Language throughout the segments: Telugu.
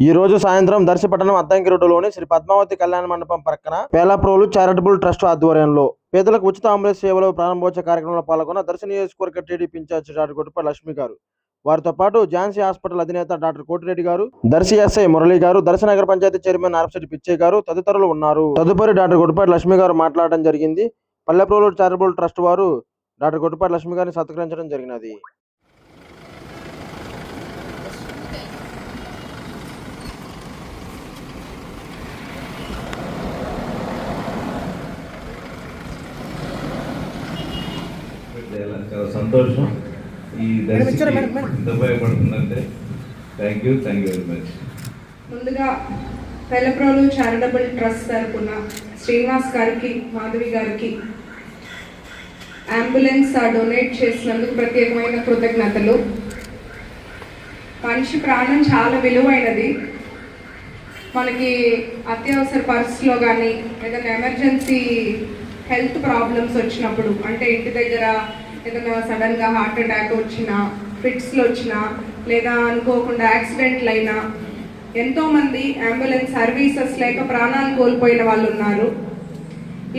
ఈ రోజు సాయంత్రం దర్శపట్టణం అద్దంకి రోడ్డులోని శ్రీ పద్మావతి కళ్యాణ మండపం ప్రక్కన పేలాప్రోలు చారిటబుల్ ట్రస్ట్ ఆధ్వర్యంలో పేదలకు ఉచిత అంబులెన్స్ సేవలు ప్రారంభోత్సవ కార్యక్రమంలో పాల్గొన్న దర్శ నియోజకవర్గ TDP incharge doctor Gottupalli Lakshmi garu. వారితో పాటు ఝాన్సీ హాస్పిటల్ అధినేత డాక్టర్ కోటిరెడ్డి గారు దర్శి ఎస్ఐ మురళి గారు దర్శ నగర పంచాయతీ చైర్మన్ నారపశెట్టి పిచ్చయ్య గారు తదితరులు ఉన్నారు. తదుపరి డాక్టర్ కొట్టుపాటి లక్ష్మి గారు మాట్లాడడం జరిగింది. పల్లెప్రోలు చారిటబుల్ ట్రస్ట్ వారు డాక్టర్ కొట్టుపాటి లక్ష్మి గారిని సత్కరించడం జరిగినది. చేయాలని చాలా సంతోషం. ఈ దర్శికి ఇంత ఉపయోగపడుతుందంటే thank you thank you very much ముందుగా పెలప్రోలు చారిటబుల్ ట్రస్ట్ తరపున శ్రీనివాస్ గారికి మాధవి గారికి అంబులెన్స్ డొనేట్ చేసినందుకు ప్రత్యేకమైన కృతజ్ఞతలు. మనిషి ప్రాణం చాలా విలువైనది. మనకి అత్యవసర పరిస్థితిలో కానీ ఏదైనా ఎమర్జెన్సీ హెల్త్ ప్రాబ్లమ్స్ వచ్చినప్పుడు అంటే ఇంటి దగ్గర ఏదైనా సడన్గా హార్ట్ అటాక్ వచ్చినా ఫిట్స్లో వచ్చినా లేదా అనుకోకుండా యాక్సిడెంట్లు అయినా ఎంతోమంది అంబులెన్స్ సర్వీసెస్ లేక ప్రాణాలు కోల్పోయిన వాళ్ళు ఉన్నారు.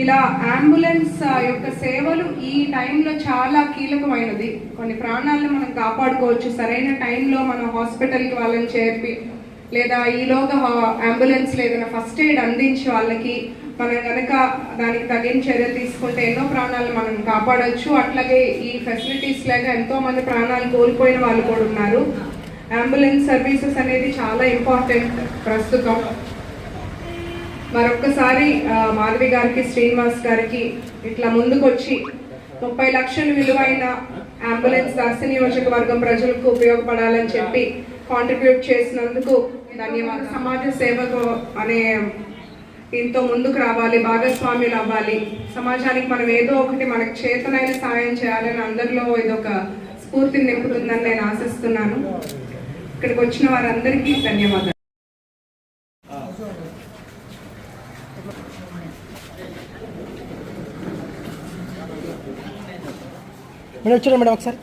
ఇలా అంబులెన్స్ యొక్క సేవలు ఈ టైంలో చాలా కీలకమైనది. కొన్ని ప్రాణాలను మనం కాపాడుకోవచ్చు. సరైన టైంలో మనం హాస్పిటల్కి వాళ్ళని చేర్పి లేదా ఈలోగా అంబులెన్స్ ఏదైనా ఫస్ట్ ఎయిడ్ అందించి వాళ్ళకి మనం కనుక దానికి తగిన చర్యలు తీసుకుంటే ఎన్నో ప్రాణాలు మనం కాపాడవచ్చు అట్లాగే ఈ ఫెసిలిటీస్ లేక ఎంతో మంది ప్రాణాలు కోల్పోయిన వాళ్ళు కూడా ఉన్నారు. అంబులెన్స్ సర్వీసెస్ అనేది చాలా ఇంపార్టెంట్ ప్రస్తుతం. మరొక్కసారి మాధవి గారికి శ్రీనివాస్ గారికి ఇట్లా ముందుకొచ్చి ముప్పై లక్షల విలువైన అంబులెన్స్ దర్శ నియోజకవర్గం ప్రజలకు ఉపయోగపడాలని చెప్పి కాంట్రిబ్యూట్ చేసినందుకు ధన్యవాదాలు సమాజ సేవకు అనే దీంతో ముందుకు రావాలి భాగస్వామ్యులు అవ్వాలి. సమాజానికి మనం ఏదో ఒకటి మనకు చేతనైన సాయం చేయాలని అందరిలో ఇదొక స్ఫూర్తిని నింపుతుందని నేను ఆశిస్తున్నాను. ఇక్కడికి వచ్చిన వారందరికీ ధన్యవాదాలు. మేడం వచ్చారా మేడం ఒకసారి.